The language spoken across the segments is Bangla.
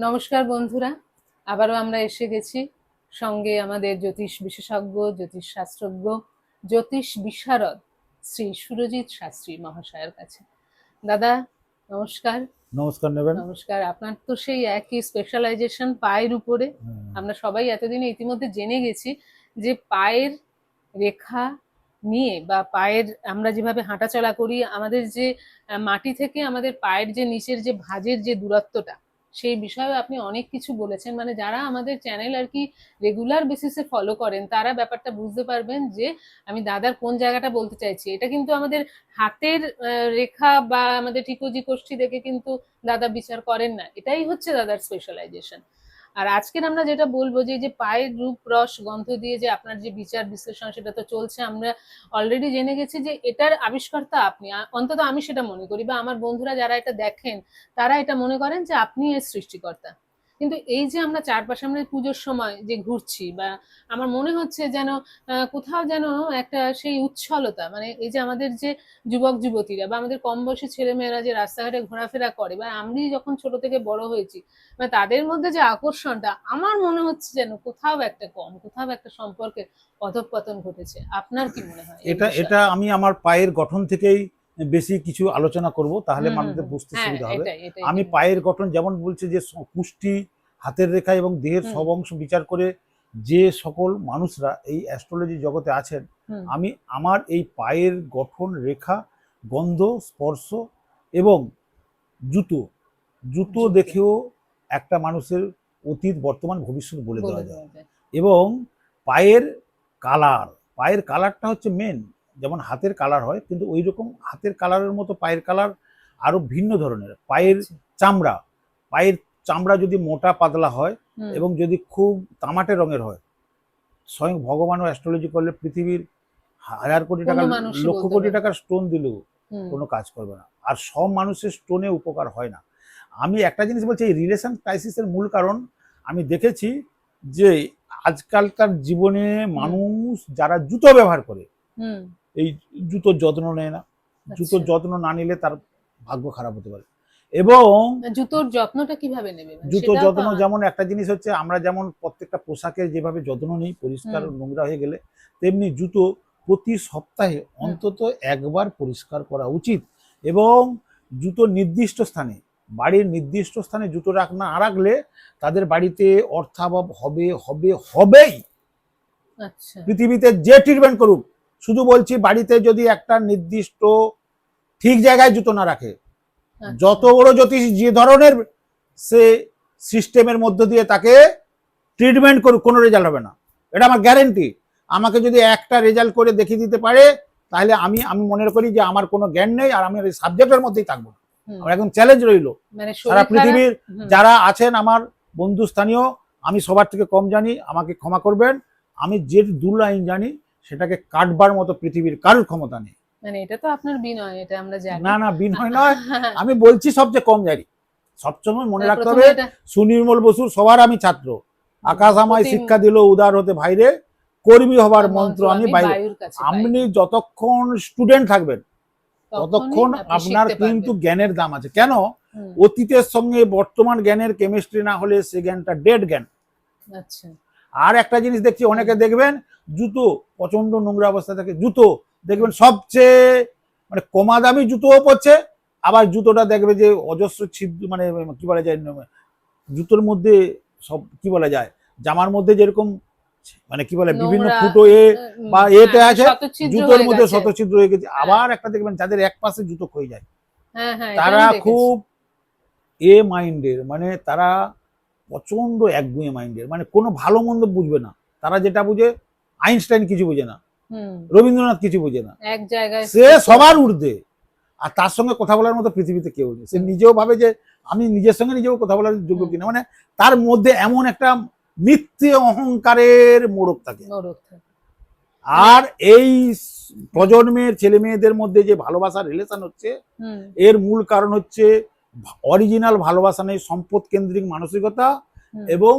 নমস্কার বন্ধুরা আবারও আমরা এসে গেছি সঙ্গে আমাদের জ্যোতিষ বিশেষজ্ঞ জ্যোতিষ শাস্ত্রজ্ঞ জ্যোতিষ বিশারদ শ্রী সুরজিৎ শাস্ত্রী মহাশয়ের কাছে। দাদা নমস্কার। নমস্কার নেবেন। নমস্কার। আপনার তো সেই একই স্পেশালাইজেশন পায়ের উপরে। আমরা সবাই এতদিনে ইতিমধ্যে জেনে গেছি যে পায়ের রেখা নিয়ে বা পায়ের আমরা যেভাবে হাঁটাচলা করি আমাদের যে মাটি থেকে আমাদের পায়ের যে নিচের যে ভাঁজের যে দূরত্বটা সেই বিষয়ে আপনি অনেক কিছু বলেছেন। মানে যারা আমাদের চ্যানেল আর কি রেগুলার বেসিসে ফলো করেন, তারা ব্যাপারটা বুঝতে পারবেন যে আমি দাদার কোন জায়গাটা বলতে চাইছি। এটা কিন্তু আমাদের হাতের রেখা বা আমাদের ঠিকজি কোষ্ঠী দেখে কিন্তু দাদা বিচার করেন না। এটাই হচ্ছে দাদার স্পেশালাইজেশন আর আজকের আমরা যেটা বলব যে যে পায়ের রূপ রস গন্ধ দিয়ে যে আপনার যে বিচার বিশ্লেষণ, সেটা তো চলছে। আমরা অলরেডি জেনে গেছি যে, এটার আবিষ্কর্তা আপনি। অন্তত আমি সেটা মনে করি বা আমার বন্ধুরা যারা এটা দেখেন, তারা এটা মনে করেন যে আপনি এর সৃষ্টিকর্তা। কিন্তু এই যে আমরা চারপাশে আমরা পুজোর সময় যে ঘুরছি বা আমার মনে হচ্ছে যেন কোথাও যেন একটা সেই উচ্ছলতা মানে এই যে আমাদের যে যুবক যুবতীরা বা আমাদের কম বয়সী ছেলেমেয়েরা যে রাস্তাঘাটে ঘোরাফেরা করে বা আমি যখন ছোট থেকে বড় হয়েছি মানে তাদের মধ্যে যে আকর্ষণটা আমার মনে হচ্ছে যেন কোথাও একটা কম কোথাও একটা সম্পর্কের অধঃপতন ঘটেছে। আপনার কি মনে হয় এটা এটা আমি আমার পায়ের গঠন থেকেই বেশি কিছু আলোচনা করব তাহলে মানুষদের বুঝতে হ্যাঁ, সুবিধা হবে। আমি পায়ের গঠন যেমন বলছে যে পুষ্টি হাতের রেখা এবং দেহের সব অংশ বিচার করে যে সকল মানুষরা এই অ্যাস্ট্রোলজি জগতে আছেন আমি আমার এই পায়ের গঠন রেখা গন্ধ স্পর্শ এবং জুতো জুতো। দেখেও একটা মানুষের অতীত বর্তমান ভবিষ্যৎ বলে দেওয়া যায়। এবং পায়ের কালার পায়ের কালারটা হচ্ছে মেন যেমন হাতের কালার হয় কিন্তু ওই রকম হাতের কালারের মতো পায়ের কালার আরও ভিন্ন ধরনের। পায়ের আচ্ছা। চামড়া পায়ের চামড়া যদি মোটা পাতলা হয় এবং যদি খুব তামাটে রঙের হয় স্বয়ং ভগবানও অ্যাস্ট্রোলজি করলে পৃথিবীর হাজার কোটি টাকা লক্ষ কোটি টাকার স্টোন দিলেও কোনো কাজ করবে না। আর সব মানুষের স্টোনে উপকার হয় না। আমি একটা জিনিস বলছি এই রিলেশন ক্রাইসিসের মূল কারণ আমি দেখেছি যে আজকালকার জীবনে মানুষ যারা জুতো ব্যবহার করে এই জুতোর যত্ন নেয় না। জুতোর আচ্ছা। যত্ন না নিলে তার ভাগ্য খারাপ হতে পারে। এবং জুতোর যত্নটা কীভাবে নেবে? মানে জুতো সেটাও তো যত্ন যেমন একটা জিনিস হচ্ছে আমরা যেমন প্রত্যেকটা পোশাকের যেভাবে যত্ন নিই পরিষ্কার নোংরা হয়ে গেলে তেমনি জুতো প্রতি সপ্তাহে অন্তত একবার পরিষ্কার করা উচিত। এবং জুতো নির্দিষ্ট স্থানে বাড়ির নির্দিষ্ট স্থানে জুতো রাখ না রাখলে তাদের বাড়িতে অর্থাভাব হবে হবে হবেই। আচ্ছা। পৃথিবীতে যে ট্রিটমেন্ট করুক শুধু বলছি বাড়িতে যদি একটা নির্দিষ্ট ঠিক জায়গায় জুতো না রাখে আচ্ছা। যত বড় জ্যোতিষ যে ধরনের সে সিস্টেমের মধ্য দিয়ে তাকে ট্রিটমেন্ট করুক কোনো রেজাল্ট হবে না। এটা আমার গ্যারেন্টি আমাকে যদি একটা রেজাল্ট করে দেখিয়ে দিতে পারে তাহলে আমি আমি মনে করি যে আমার কোনো জ্ঞান নেই আর আমি এই সাবজেক্টের মধ্যেই থাকব আমার একদম চ্যালেঞ্জ রইল। মানে সারা পৃথিবীর যারা আছেন আমার বন্ধু স্থানীয় আমি সবার থেকে কম জানি আমাকে ক্ষমা করবেন। আমি যে দু লাইন জানি সেটাকে কাটবার মতো পৃথিবীর কারোর ক্ষমতা নেই। মানে এটা তো আপনার বিনয় এটা আমরা জানি। না না বিনয় নয়। আমি বলছি সবচেয়ে কম জানি। সবসময় মনে রাখতে হবে সুনির্মল বসুর সবার আমি ছাত্র। আকাশ আমায় শিক্ষা দিল উদার হতে ভাইরে কর্মী হবার মন্ত্র আমি বাইরে। আপনি যতক্ষণ স্টুডেন্ট থাকবেন ততক্ষণ আপনার কিন্তু জ্ঞানের দাম আছে। কেন? অতীতের সঙ্গে বর্তমান জ্ঞানের কেমিস্ট্রি না হলে সে জ্ঞানটা ডেড জ্ঞান। আচ্ছা। আর একটা জিনিস দেখছি অনেকে দেখবেন জুতো প্রচণ্ড নোংরা অবস্থা থাকে জুতো দেখবেন সবচেয়ে মানে কমা দামি জুতোও পড়ছে আবার জুতোটা দেখবে যে অজস্র ছিদ্র মানে কি বলা যায় জুতোর মধ্যে সব কি বলা যায় জামার মধ্যে যেরকম মানে কি বলে বিভিন্ন ফুটো এ বা হ্যাঁ, এতে আছে, জুতোর মধ্যে। শতছিদ্র হয়ে গেছে আবার একটা দেখবেন যাদের এক পাশে জুতো ক্ষয়ে যায়। হ্যাঁ হ্যাঁ তারা খুব এ মাইন্ডের মানে তারা প্রচণ্ড একগুঁয়ে মাইন্ডের মানে কোনো ভালো মন্দ বুঝবে না। তারা যেটা বুঝে আইনস্টাইন কিছু বুঝে না। রবীন্দ্রনাথ কিছু বুঝে না। এক জায়গায় সে সবার ঊর্ধ্বে। আর তার সঙ্গে কথা বলার মতো পৃথিবীতে কেউ নেই। সে নিজেও ভাবে যে আমি নিজের সঙ্গে নিজেও কথা বলার যোগ্য কিনা। মানে তার মধ্যে এমন একটা মিথ্যে অহংকারের মোড়ক থাকে। আর এই প্রজন্মের ছেলে মেয়েদের মধ্যে যে ভালোবাসার রিলেশন হচ্ছে এর মূল কারণ হচ্ছে অরিজিনাল ভালোবাসা নেই সম্পদ কেন্দ্রিক মানসিকতা এবং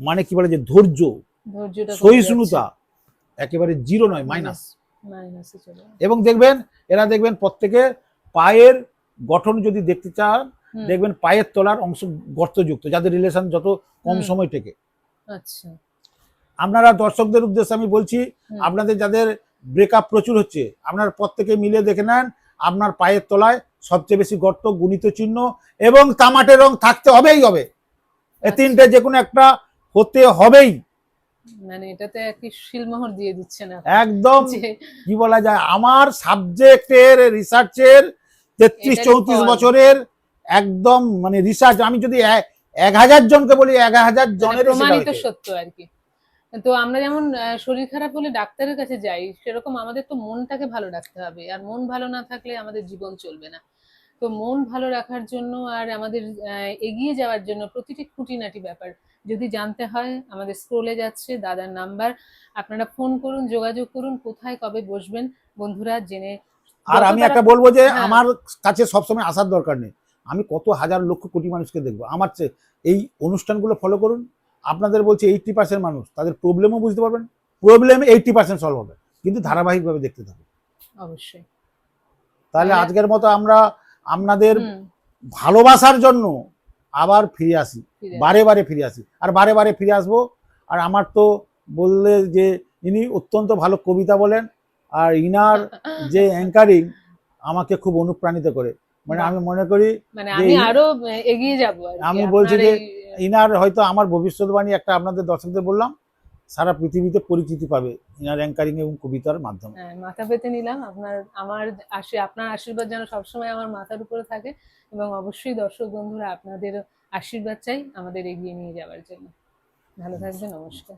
মানে কি বলে যে ধৈর্য সহিষ্ণুতা একেবারে জিরো নয় মাইনাস। এবং দেখবেন এরা দেখবেন প্রত্যেকে পায়ের গঠন যদি দেখতে চান দেখবেন পায়ের তলার অংশ গর্তযুক্ত যাদের রিলেশন যত কম সময় থেকে। আচ্ছা। আপনারা দর্শকদের উদ্দেশ্যে আমি বলছি আপনাদের যাদের ব্রেকআপ প্রচুর হচ্ছে আপনার প্রত্যেকে মিলে দেখে নেন আপনার পায়ের তলায় সবচেয়ে বেশি গর্ত গুণিত চিহ্ন এবং তামাটে রং থাকতে হবেই হবে। এ আচ্ছা। তিনটে যে কোনো একটা হতে হবেই। মানে এটাতে একটি শিলমোহর দিয়ে দিচ্ছেন একদম কি বলা যায় আমার সাবজেক্টের রিসার্চের তেত্রিশ চৌত্রিশ বছরের একদম মানে রিসার্চ আমি যদি এক হাজার জনকে বলি এক হাজার মানে জনের প্রমাণিত সত্য আর কি। তো আমরা যেমন শরীর খারাপ হলে ডাক্তারের কাছে যাই সেরকম আমাদের তো মনটাকে ভালো রাখতে হবে। আর মন ভালো না থাকলে আমাদের জীবন চলবে না। তো মন ভালো রাখার জন্য আর আমাদের এগিয়ে যাওয়ার জন্য প্রতিটি খুঁটিনাটি ব্যাপার। যদি জানতে হয় আমাদের স্ক্রোলে যাচ্ছে দাদার নাম্বার আপনারা ফোন করুন যোগাযোগ করুন কোথায় কবে বসবেন বন্ধুরা জেনে আর আমি একটা বলব যে হ্যাঁ। আমার কাছে সবসময় আসার দরকার নেই। আমি কত হাজার লক্ষ কোটি মানুষকে দেখব। আমার চেয়ে এই অনুষ্ঠানগুলো ফলো করুন। আপনাদের বলছে এইটটি পার্সেন্ট মানুষ তাদের প্রবলেমও বুঝতে পারবেন প্রবলেম এইটটি পার্সেন্ট সলভ হবে কিন্তু ধারাবাহিকভাবে দেখতে থাকুন। অবশ্যই। তাহলে আজকের মতো আমরা আপনাদের ভালোবাসার জন্য আবার ফিরে আসি বারে বারে ফিরে আসি আর বারে বারে ফিরে আসব আর আমার তো বললে যে ইনি অত্যন্ত ভালো কবিতা বলেন আর ইনার যে অ্যাঙ্কারিং আমাকে খুব অনুপ্রাণিত করে। মানে আমি মনে করি মানে আমি আরও এগিয়ে যাব আমি বলছি যে ইনার হয়তো আমার ভবিষ্যৎবাণী একটা আপনাদের দর্শকদের বললাম সারা পৃথিবীতে পরিচিতি পাবে ইনার অ্যাঙ্কারিং এবং কবিতার মাধ্যমে। হ্যাঁ, মাথা পেতে নিলাম। আপনার আমার আশি আপনার আশীর্বাদ যেন সবসময় আমার মাথার উপরে থাকে এবং অবশ্যই দর্শক বন্ধুরা আপনাদের আশীর্বাদ চাই আমাদের এগিয়ে নিয়ে যাওয়ার জন্য। ভালো থাকবেন নমস্কার।